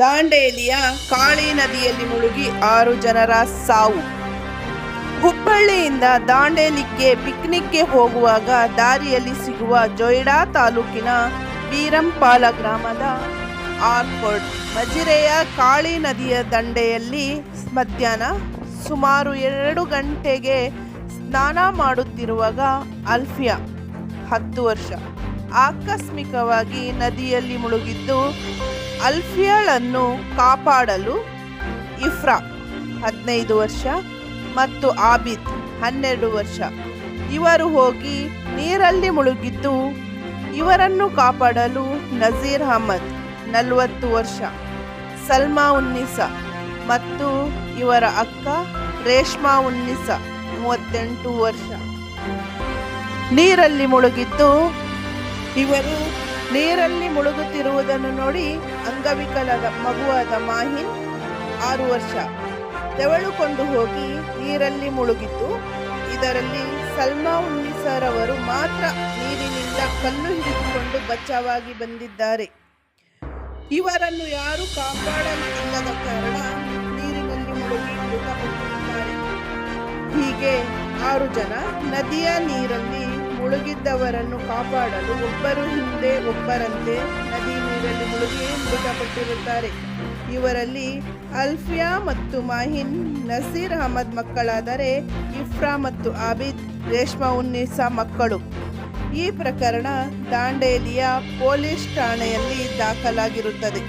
ದಾಂಡೇಲಿಯ ಕಾಳಿ ನದಿಯಲ್ಲಿ ಮುಳುಗಿ ಆರು ಜನರ ಸಾವು. ಹುಬ್ಬಳ್ಳಿಯಿಂದ ದಾಂಡೇಲಿಗೆ ಪಿಕ್ನಿಕ್ಗೆ ಹೋಗುವಾಗ ದಾರಿಯಲ್ಲಿ ಸಿಗುವ ಜೊಯ್ಡಾ ತಾಲೂಕಿನ ಬೀರಂಪಾಲ ಗ್ರಾಮದ ಆರ್ಕೋಡ್ ಮಜಿರೆಯ ಕಾಳಿ ನದಿಯ ದಂಡೆಯಲ್ಲಿ ಮಧ್ಯಾಹ್ನ ಸುಮಾರು ಎರಡು ಗಂಟೆಗೆ ಸ್ನಾನ ಮಾಡುತ್ತಿರುವಾಗ ಅಲ್ಫಿಯಾ, ಹತ್ತು ವರ್ಷ, ಆಕಸ್ಮಿಕವಾಗಿ ನದಿಯಲ್ಲಿ ಮುಳುಗಿದ್ದು ಅಲ್ಫಿಯಾಳನ್ನು ಕಾಪಾಡಲು ಇಫ್ರಾ ಹದಿನೈದು ವರ್ಷ ಮತ್ತು ಆಬಿದ್ ಹನ್ನೆರಡು ವರ್ಷ. ಇವರು ಹೋಗಿ ನೀರಲ್ಲಿ ಮುಳುಗಿದ್ದು ಇವರನ್ನು ಕಾಪಾಡಲು ನಜೀರ್ ಅಹಮದ್ ನಲವತ್ತು ವರ್ಷ, ಸಲ್ಮಾ ಉನ್ನಿಸಾ ಮತ್ತು ಇವರ ಅಕ್ಕ ರೇಷ್ಮಾ ಉನ್ನಿಸಾ ಮೂವತ್ತೆಂಟು ವರ್ಷ. ನೀರಲ್ಲಿ ಮುಳುಗಿದ್ದು ಇವರು ನೀರಲ್ಲಿ ಮುಳುಗುತ್ತಿರುವುದನ್ನು ನೋಡಿ ಅಂಗವಿಕಲದ ಮಗುವಾದ ಮಾಹಿನ್ ಆರು ವರ್ಷ. ತೆವಳುಕೊಂಡು ಹೋಗಿ ನೀರಲ್ಲಿ ಮುಳುಗಿತು ಇದರಲ್ಲಿ ಸಲ್ಮಾ ಉನ್ನಿಸರವರು ಮಾತ್ರ ನೀರಿನಿಂದ ಕಲ್ಲು ಹಿಡಿದುಕೊಂಡು ಬಚಾವಾಗಿ ಬಂದಿದ್ದಾರೆ. ಇವರನ್ನು ಯಾರು ಕಾಪಾಡಲಿಲ್ಲದ ಕಾರಣ ನೀರಿನಲ್ಲಿ ಮುಳುಗಿ ಮೃತಪಟ್ಟಿದ್ದಾರೆ. ಹೀಗೆ ಆರು ಜನ ನದಿಯ ನೀರಲ್ಲಿ ಮುಳುಗಿದ್ದವರನ್ನು ಕಾಪಾಡಲು ಒಬ್ಬರು ಹಿಂದೆ ಒಬ್ಬರಂತೆ ನದಿ ನೀರಲ್ಲಿ ಮುಳುಗಿ ಮೃತಪಟ್ಟಿರುತ್ತಾರೆ. ಇವರಲ್ಲಿ ಅಲ್ಫಿಯಾ ಮತ್ತು ಮಾಹಿನ್, ನಸೀರ್ ಅಹಮದ್ ಮಕ್ಕಳಾದರೆ ಇಫ್ರಾ ಮತ್ತು ಆಬಿದ್ ರೇಷ್ಮಾ ಉನ್ನಿಸಾ ಮಕ್ಕಳು. ಈ ಪ್ರಕರಣ ದಾಂಡೇಲಿಯ ಪೊಲೀಸ್ ಠಾಣೆಯಲ್ಲಿ ದಾಖಲಾಗಿರುತ್ತದೆ.